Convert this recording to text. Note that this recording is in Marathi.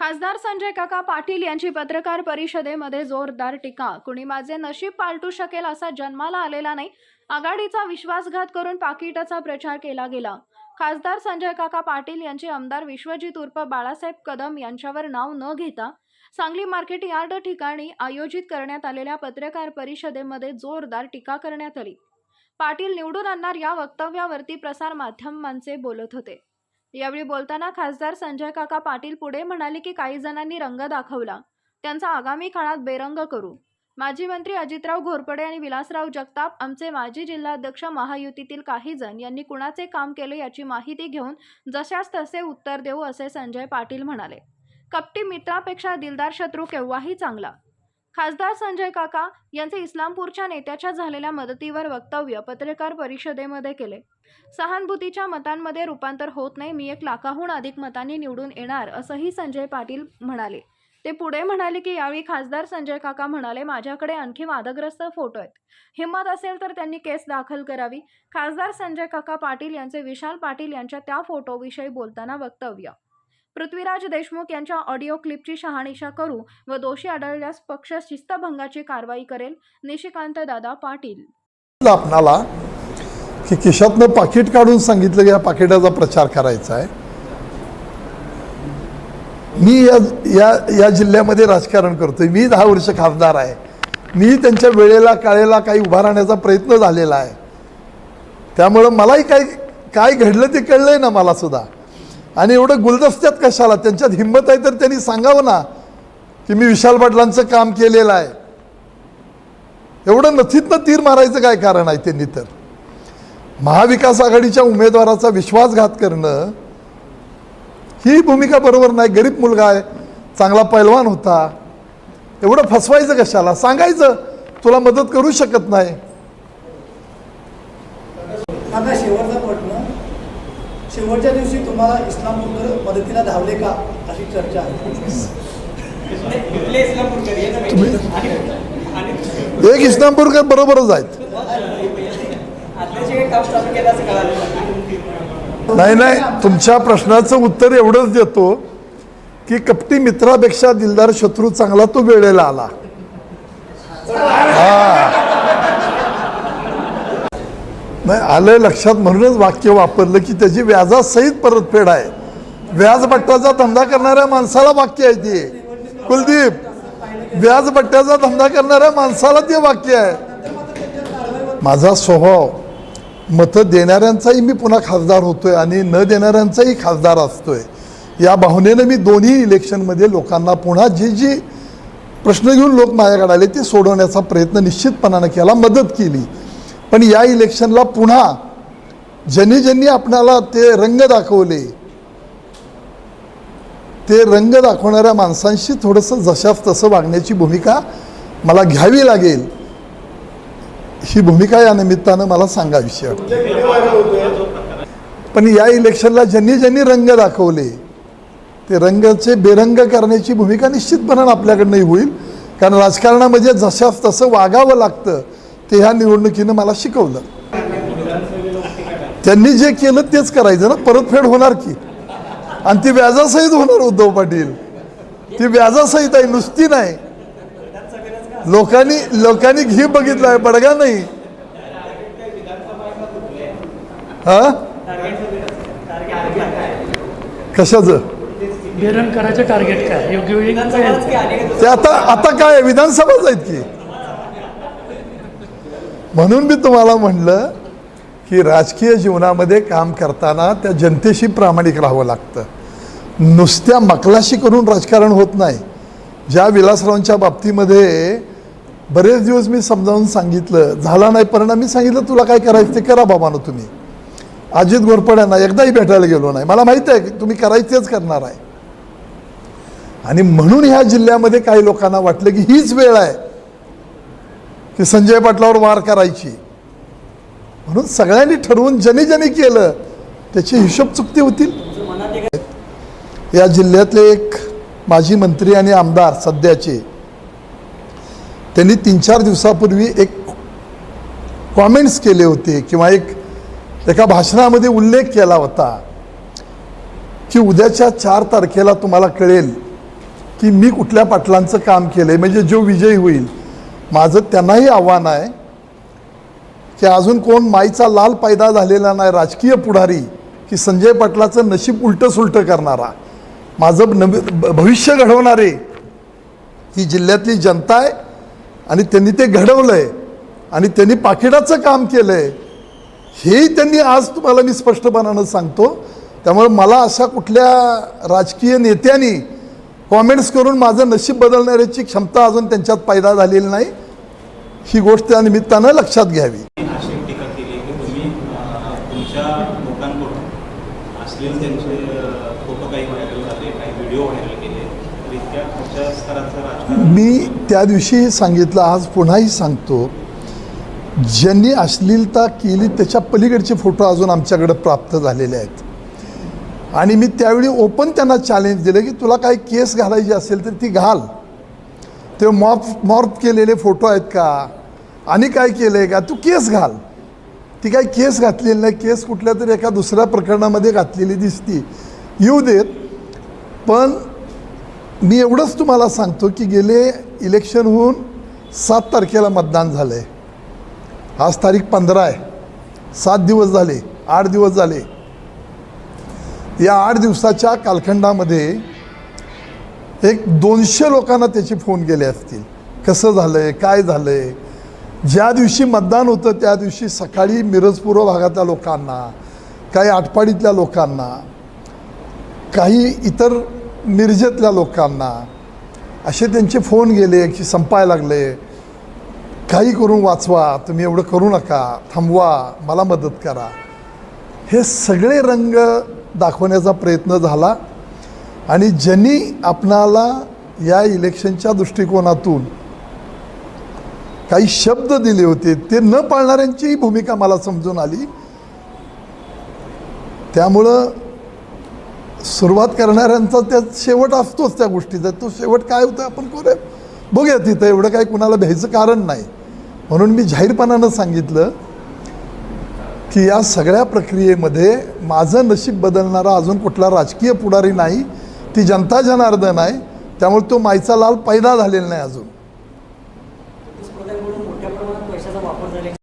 खासदार संजय काका पाटील यांची पत्रकार परिषदेमध्ये जोरदार टीका. कुणी माझे नशीब पालटू शकेल असा जन्माला आलेला नाही आघाडीचा विश्वासघात करून पाकिटाचा प्रचार केला गेला. खासदार संजय काका पाटील यांचे आमदार विश्वजित उर्फ बाळासाहेब कदम यांच्यावर नाव न घेता सांगली मार्केट यार्ड ठिकाणी आयोजित करण्यात आलेल्या पत्रकार परिषदेमध्ये जोरदार टीका करण्यात आली. पाटील निवडून आणणार या वक्तव्यावरती प्रसार माध्यमांचे बोलत होते. यावेळी बोलताना खासदार संजय काका पाटील पुढे म्हणाले की काही जणांनी रंग दाखवला. त्यांचा आगामी काळात बेरंग करू. माजी मंत्री अजितराव घोरपडे आणि विलासराव जगताप आमचे माजी जिल्हाध्यक्ष महायुतीतील काही जण यांनी कुणाचे काम केले याची माहिती घेऊन जशास तसे उत्तर देऊ असे संजय पाटील म्हणाले. कपटी मित्रापेक्षा दिलदार शत्रू केव्हाही चांगला. खासदार संजय काका यांचे इस्लामपूरच्या नेत्याच्या झालेल्या मदतीवर वक्तव्य पत्रकार परिषदेमध्ये केले. सहानुभूतीच्या मतांमध्ये रूपांतर होत नाही मी एक लाखाहून अधिक मतांनी निवडून येणार असंही संजय पाटील म्हणाले. ते पुढे म्हणाले की यावेळी खासदार संजय काका म्हणाले माझ्याकडे आणखी वादग्रस्त फोटो आहेत. हिंमत असेल तर त्यांनी केस दाखल करावी. खासदार संजय काका पाटील यांचे विशाल पाटील यांच्या त्या फोटोविषयी बोलताना वक्तव्य. पृथ्वीराज देशमुख यांच्या ऑडिओ क्लिपची शहानिशा करू व दोषी आढळल्यास पक्ष शिस्तभंगाची कारवाई करेल. निशिकांत दादा पाटील. आपणाला की खिशातनं पाकिट काढून सांगितलं की या पाकिटाचा प्रचार करायचा आहे. मी या या या जिल्ह्यामध्ये राजकारण करतोय. मी दहा वर्ष खासदार आहे. मी त्यांच्या वेळेला काळेला काही उभा राहण्याचा प्रयत्न झालेला आहे. त्यामुळं मलाही काय काय घडलं ते कळलंय ना मला सुद्धा. आणि एवढं गुलदस्त्यात कशाला? त्यांच्यात हिंमत आहे तर त्यांनी सांगावं ना की मी विशाल पाटलांचं काम केलेलं आहे. एवढं नथीतनं तीर मारायचं काय कारण आहे त्यांनी तर? महाविकास आघाडीच्या उमेदवाराचा विश्वासघात करणं ही भूमिका बरोबर नाही. गरीब मुलगा आहे चांगला पैलवान होता. एवढं फसवायचं कशाला? सांगायचं तुला मदत करू शकत नाही. शेवटच्या दिवशी तुम्हाला इस्लामपूरकर मदतीला धावले का अशी चर्चा आहे. एक इस्लामपूरकर बरोबरच आहेत. नाही नाही तुमच्या प्रश्नाचं उत्तर एवढंच देतो की कपटी मित्रापेक्षा दिलदार शत्रू चांगला तो वेळेला आला. हा. नाही आलं लक्षात म्हणूनच वाक्य वापरलं की त्याची व्याजासहित परतफेड आहे. व्याजपट्ट्याचा धंदा करणाऱ्या माणसाला वाक्य आहे ते. कुलदीप व्याजपट्ट्याचा धंदा करणाऱ्या माणसाला ते वाक्य आहे. माझा स्वभाव मतं देणाऱ्यांचाही मी पुन्हा खासदार होतोय आणि न देणाऱ्यांचाही खासदार असतोय. या भावनेनं मी दोन्ही इलेक्शनमध्ये लोकांना पुन्हा जी जी प्रश्न घेऊन लोक माझ्याकडे आले ते सोडवण्याचा प्रयत्न निश्चितपणानं केला मदत केली. पण या इलेक्शनला पुन्हा ज्यांनी ज्यांनी आपणाला ते रंग दाखवले ते रंग दाखवणाऱ्या माणसांशी थोडंसं जशास तसं वागण्याची भूमिका मला घ्यावी लागेल ही भूमिका या निमित्तानं मला सांगावीशी वाटते. पण या इलेक्शनला ज्यांनी ज्यांनी रंग दाखवले ते रंगाचे बेरंग करण्याची भूमिका निश्चितपणानं आपल्याकडनंही होईल. कारण राजकारणामध्ये जशास तसं वागावं लागतं ते ह्या निवडणुकीनं मला शिकवलं. त्यांनी जे केलं तेच करायचं ना. परतफेड होणार की? आणि ती व्याजासहित होणार उद्धव पाटील. ती व्याजासहित आहे नुसती नाही. लोकांनी लोकांनी घी बघितलाय बडगा नाही. हा? कशाचं? टार्गेट काय? ते आता आता काय? आहे? विधानसभाच आहेत की? म्हणून मी तुम्हाला म्हणलं की राजकीय जीवनामध्ये काम करताना त्या जनतेशी प्रामाणिक राहावं लागतं. नुसत्या मकलाशी करून राजकारण होत नाही. ज्या विलासरावांच्या बाबतीमध्ये बरेच दिवस मी समजावून सांगितलं झाला नाही परिणाम मी सांगितलं तुला काय करायचं? ते करा बाबानो तुम्ही. अजित घोरपड्यांना एकदाही भेटायला गेलो नाही. मला माहिती आहे की तुम्ही करायचेच करणार आहे. आणि म्हणून ह्या जिल्ह्यामध्ये काही लोकांना वाटलं की हीच वेळ आहे. की संजय पाटलावर वार करायची. म्हणून सगळ्यांनी ठरवून ज्यांनी ज्यांनी केलं. त्याची हिशोब चुकती होतील. या जिल्ह्यातले एक माजी मंत्री आणि आमदार सध्याचे त्यांनी तीन चार दिवसापूर्वी एक कॉमेंट्स केले होते किंवा एक एका भाषणामध्ये उल्लेख केला होता की उद्याच्या चार तारखेला तुम्हाला कळेल की मी कुठल्या पाटलांचं काम केलं आहे म्हणजे जो विजयी होईल माझं त्यांनाही आव्हान आहे की अजून कोण माईचा लाल पायदा झालेला नाही राजकीय पुढारी की संजय पाटलाचं नशीब उलटं सुलटं करणारा. माझं नवी भविष्य घडवणारे ही जिल्ह्यातली जनता आहे आणि त्यांनी ते घडवलं आहे आणि त्यांनी पाकिटाचं काम केलं आहे हेही त्यांनी आज तुम्हाला मी स्पष्टपणानं सांगतो. त्यामुळे मला अशा कुठल्या राजकीय नेत्यांनी कॉमेंट्स करून माझं नशीब बदलण्याची क्षमता अजून त्यांच्यात पैदा झालेली नाही. ही गोष्ट त्या निमित्तानं लक्षात घ्यावी. मी त्या दिवशीही सांगितलं आज पुन्हाही सांगतो ज्यांनी अश्लीलता केली त्याच्या पलीकडचे फोटो अजून आमच्याकडे प्राप्त झालेले आहेत. आणि मी त्यावेळी ओपन त्यांना चॅलेंज दिलं की तुला काही केस घालायची असेल तर ती घाल. ते मॉप मॉर्फ केलेले फोटो आहेत का? आणि काय केलं आहे का? तू केस घाल. ती काय केस घातलेली नाही. केस कुठल्या तरी एका दुसऱ्या प्रकरणामध्ये घातलेली दिसती. येऊ देत. पण मी एवढंच तुम्हाला सांगतो की गेले इलेक्शन होऊन सात तारखेला मतदान झालं आहे आज तारीख पंधरा आहे. सात दिवस झाले. आठ दिवस झाले. या आठ दिवसाच्या कालखंडामध्ये एक दोनशे लोकांना त्याचे फोन गेले असतील. कसं झालं आहे काय झालं आहे ज्या दिवशी मतदान होतं त्या दिवशी सकाळी मिरजपूर्व भागातल्या लोकांना काही आटपाडीतल्या लोकांना काही इतर मिरजेतल्या लोकांना असे त्यांचे फोन गेले की संपायला लागले काही करून वाचवा तुम्ही एवढं करू नका थांबवा मला मदत करा. हे सगळे रंग दाखवण्याचा प्रयत्न झाला. आणि ज्यांनी आपणाला या इलेक्शनच्या दृष्टिकोनातून काही शब्द दिले होते ते न पाळणाऱ्यांचीही भूमिका मला समजून आली. त्यामुळं सुरुवात करणाऱ्यांचा त्या शेवट असतोच त्या गोष्टीचा. तो शेवट काय होतं आपण करूया बघूया तिथं एवढं काही कुणाला भ्यायचं कारण नाही. म्हणून मी जाहीरपणानं सांगितलं की या सगळ्या प्रक्रियेमध्ये माझं नशीब बदलणारा अजून कुठला राजकीय पुढारी नाही. ती जनता जनार्दन आहे त्यामुळे तो मायचा लाल पैदा झालेला नाही अजून.